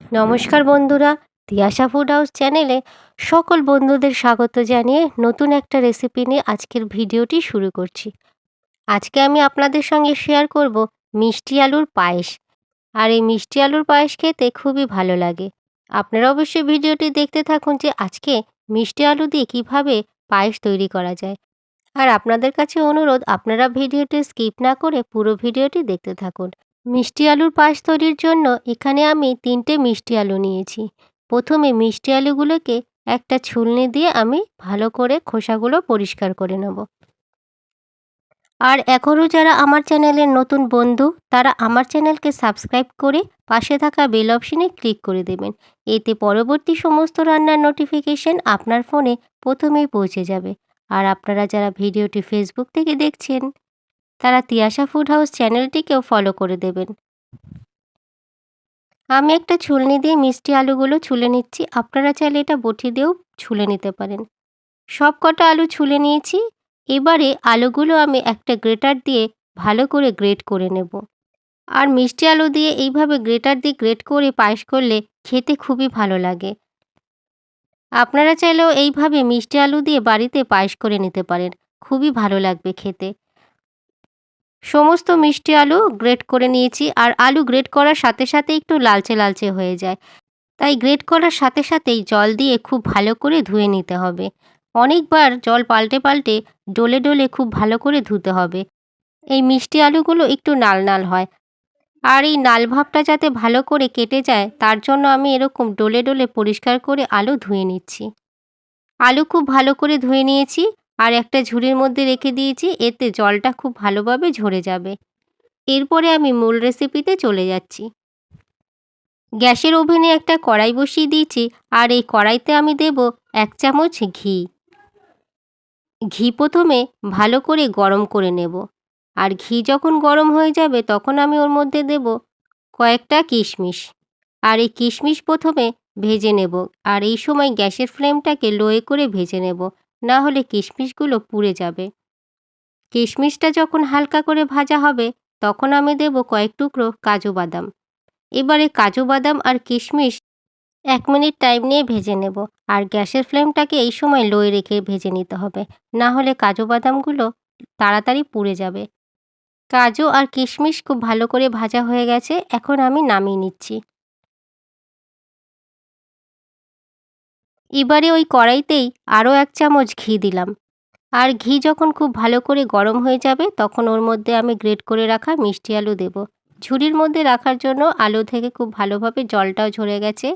নমস্কার বন্ধুরা, Tiyasha food house চ্যানেলে সকল বন্ধুদের স্বাগত জানিয়ে নতুন একটা রেসিপি নিয়ে আজকের ভিডিওটি শুরু করছি। আজকে আমি আপনাদের সঙ্গে শেয়ার করব মিষ্টি আলুর পায়েস। আর এই মিষ্টি আলুর পায়েস খেতে খুবই ভালো লাগে। আপনারা অবশ্যই ভিডিওটি দেখতে থাকুন যে আজকে মিষ্টি আলু দিয়ে কীভাবে পায়েস তৈরি করা যায়। আর আপনাদের কাছে অনুরোধ, আপনারা ভিডিওটি স্কিপ না করে পুরো ভিডিওটি দেখতে থাকুন। মিষ্টি আলুর পাশ তৈরির জন্য এখানে আমি তিনটে মিষ্টি আলু নিয়েছি। প্রথমে মিষ্টি আলুগুলোকে একটা ছুলনি দিয়ে আমি ভালো করে খোসাগুলো পরিষ্কার করে নেব। আর এখনও যারা আমার চ্যানেলের নতুন বন্ধু, তারা আমার চ্যানেলকে সাবস্ক্রাইব করে পাশে থাকা বেল অপশনে ক্লিক করে দেবেন। এতে পরবর্তী সমস্ত রান্নার নোটিফিকেশন আপনার ফোনে প্রথমেই পৌঁছে যাবে। আর আপনারা যারা ভিডিওটি ফেসবুক থেকে দেখছেন তারা তিয়াশা ফুড হাউস চ্যানেলটিকেও ফলো করে দেবেন। আমি একটা ছুলনি দিয়ে মিষ্টি আলুগুলো ছুলে নিচ্ছি। আপনারা চাইলে এটা বটি দিয়েও ছুলে নিতে পারেন। সব কটা আলু ছুলে নিয়েছি। এবারে আলুগুলো আমি একটা গ্রেটার দিয়ে ভালো করে গ্রেট করে নেব। আর মিষ্টি আলু দিয়ে এইভাবে গ্রেটার দিয়ে গ্রেট করে পায়েস করলে খেতে খুবই ভালো লাগে। আপনারা চাইলেও এইভাবে মিষ্টি আলু দিয়ে বাড়িতে পায়েস করে নিতে পারেন। খুবই ভালো লাগবে খেতে। সমস্ত মিষ্টি আলু গ্রেট করে নিয়েছি আর আলু গ্রেট করার সাথে সাথে একটু লালচে লালচে হয়ে যায়। তাই গ্রেট করার সাথে সাথেই জল দিয়ে খুব ভালো করে ধুয়ে নিতে হবে। অনেকবার জল পাল্টে পাল্টে ডলে ডলে খুব ভালো করে ধুতে হবে। এই মিষ্টি আলুগুলো একটু নাল নাল হয়। আর এই নাল ভাবটা যাতে ভালো করে কেটে যায়, তার জন্য আমি এরকম ডলে ডলে পরিষ্কার করে আলু ধুয়ে নিচ্ছি। আলু খুব ভালো করে ধুয়ে নিয়েছি। আর একটা ঝুড়ির মধ্যে রেখে দিয়েছি, এতে জলটা খুব ভালোভাবে ঝরে যাবে। এরপরে আমি মূল রেসিপিতে চলে যাচ্ছি। গ্যাসের ওভেনে একটা কড়াই বসিয়ে দিয়েছি, আর এই কড়াইতে আমি দেব এক চামচ ঘি। ঘি প্রথমে ভালো করে গরম করে নেব। আর ঘি যখন গরম হয়ে যাবে, তখন আমি ওর মধ্যে দেব কয়েকটা কিশমিশ। আর এই কিশমিশ প্রথমে ভেজে নেব। আর এই সময় গ্যাসের ফ্লেমটাকে লোয়ে করে ভেজে নেব। না হলে কিশমিশগুলো পুড়ে যাবে। কিশমিশটা যখন হালকা করে ভাজা হবে, তখন আমি দেব কয়েক টুকরো কাজু বাদাম। এবারে কাজু বাদাম আর কিশমিশ এক মিনিট টাইম নিয়ে ভেজে নেব। আর গ্যাসের ফ্লেমটাকে এই সময় লোয়ে রেখে ভেজে নিতে হবে। না হলে কাজু বাদামগুলো তাড়াতাড়ি পুড়ে যাবে। কাজু আর কিশমিশ খুব ভালো করে ভাজা হয়ে গেছে, এখন আমি নামিয়ে নিচ্ছি। এবারে ওই কড়াইতেই আরও এক চামচ ঘি দিলাম। আর ঘি যখন খুব ভালো করে গরম হয়ে যাবে, তখন ওর মধ্যে আমি গ্রেট করে রাখা মিষ্টি আলু দেব। ঝুড়ির মধ্যে রাখার জন্য আলু থেকে খুব ভালোভাবে জলটাও ঝরে গেছে।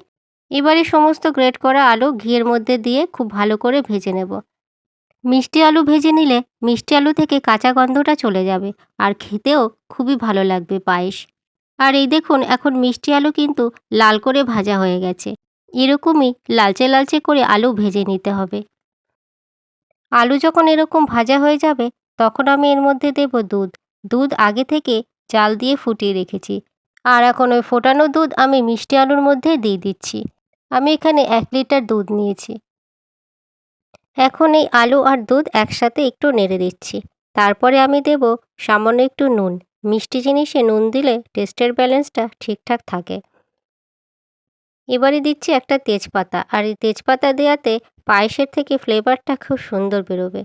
এবারে সমস্ত গ্রেট করা আলু ঘিয়ের মধ্যে দিয়ে খুব ভালো করে ভেজে নেব। মিষ্টি আলু ভেজে নিলে মিষ্টি আলু থেকে কাঁচা গন্ধটা চলে যাবে আর খেতেও খুবই ভালো লাগবে পায়েস। আর এই দেখুন, এখন মিষ্টি আলু কিন্তু লাল করে ভাজা হয়ে গেছে। এরকমই লালচে লালচে করে আলু ভেজে নিতে হবে। আলু যখন এরকম ভাজা হয়ে যাবে, তখন আমি এর মধ্যে দেব দুধ। দুধ আগে থেকে জাল দিয়ে ফুটিয়ে রেখেছি। আর এখন ওই ফোটানো দুধ আমি মিষ্টি আলুর মধ্যে দিয়ে দিচ্ছি। আমি এখানে এক লিটার দুধ নিয়েছি। এখন এই আলু আর দুধ একসাথে একটু নেড়ে দিচ্ছি। তারপরে আমি দেব সামান্য একটু নুন। মিষ্টি জিনিসে নুন দিলে টেস্টের ব্যালেন্সটা ঠিকঠাক থাকে। এবারে দিচ্ছি একটা তেজপাতা আর এই তেজপাতা দেওয়াতে পায়েসের থেকে ফ্লেভারটা খুব সুন্দর বেরোবে।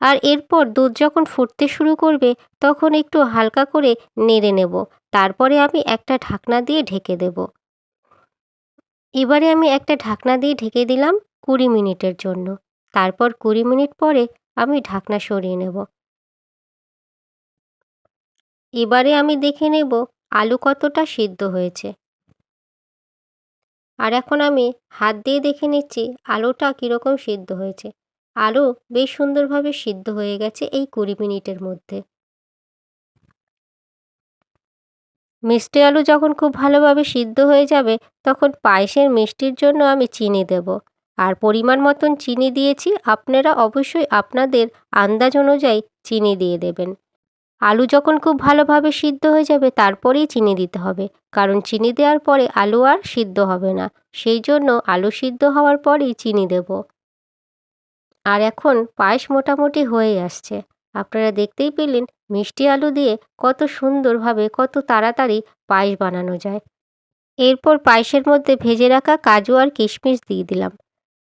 আর এরপর দুধ যখন ফুটতে শুরু করবে, তখন একটু হালকা করে নেড়ে নেব। তারপরে আমি একটা ঢাকনা দিয়ে ঢেকে দেব। এবারে আমি একটা ঢাকনা দিয়ে ঢেকে দিলাম কুড়ি মিনিটের জন্য। তারপর কুড়ি মিনিট পরে আমি ঢাকনা সরিয়ে নেব। এবারে আমি দেখে নেব আলু কতটা সিদ্ধ হয়েছে? আর এখন আমি হাত দিয়ে দেখে নিচ্ছি আলুটা কীরকম সিদ্ধ হয়েছে। আলু বেশ সুন্দরভাবে সিদ্ধ হয়ে গেছে এই কুড়ি মিনিটের মধ্যে। মিষ্টি আলু যখন খুব ভালোভাবে সিদ্ধ হয়ে যাবে, তখন পায়েসের মিষ্টির জন্য আমি চিনি দেব। আর পরিমাণ মতন চিনি দিয়েছি, আপনারা অবশ্যই আপনাদের আন্দাজ অনুযায়ী চিনি দিয়ে দেবেন। আলু যখন খুব ভালোভাবে সিদ্ধ হয়ে যাবে, তারপরেই চিনি দিতে হবে। কারণ চিনি দেওয়ার পরে আলু আর সিদ্ধ হবে না। সেই জন্য আলু সিদ্ধ হওয়ার পরেই চিনি দেব। আর এখন পায়েস মোটামুটি হয়ে আসছে। আপনারা দেখতেই পেলেন মিষ্টি আলু দিয়ে কত সুন্দরভাবে, কত তাড়াতাড়ি পায়েস বানানো যায়। এরপর পায়েসের মধ্যে ভেজে রাখা কাজু আর কিশমিশ দিয়ে দিলাম।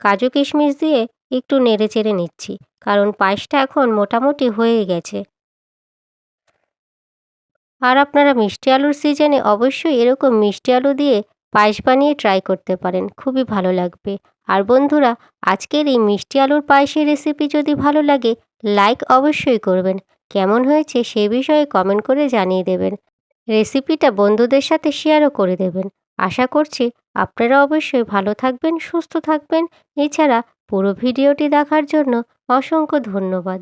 কাজু কিশমিশ দিয়ে একটু নেড়ে চেড়ে নিচ্ছি। কারণ পায়েসটা এখন মোটামুটি হয়ে গেছে। আর আপনারা মিষ্টি আলুর সিজনে অবশ্যই এরকম মিষ্টি আলু দিয়ে পায়েস বানিয়ে ট্রাই করতে পারেন, খুবই ভালো লাগবে। আর বন্ধুরা, আজকের এই মিষ্টি আলুর পায়েসের রেসিপি যদি ভালো লাগে লাইক অবশ্যই করবেন। কেমন হয়েছে সে বিষয়ে কমেন্ট করে জানিয়ে দেবেন। রেসিপিটা বন্ধুদের সাথে শেয়ারও করে দেবেন। আশা করছি আপনারা অবশ্যই ভালো থাকবেন, সুস্থ থাকবেন। এছাড়া পুরো ভিডিওটি দেখার জন্য অসংখ্য ধন্যবাদ।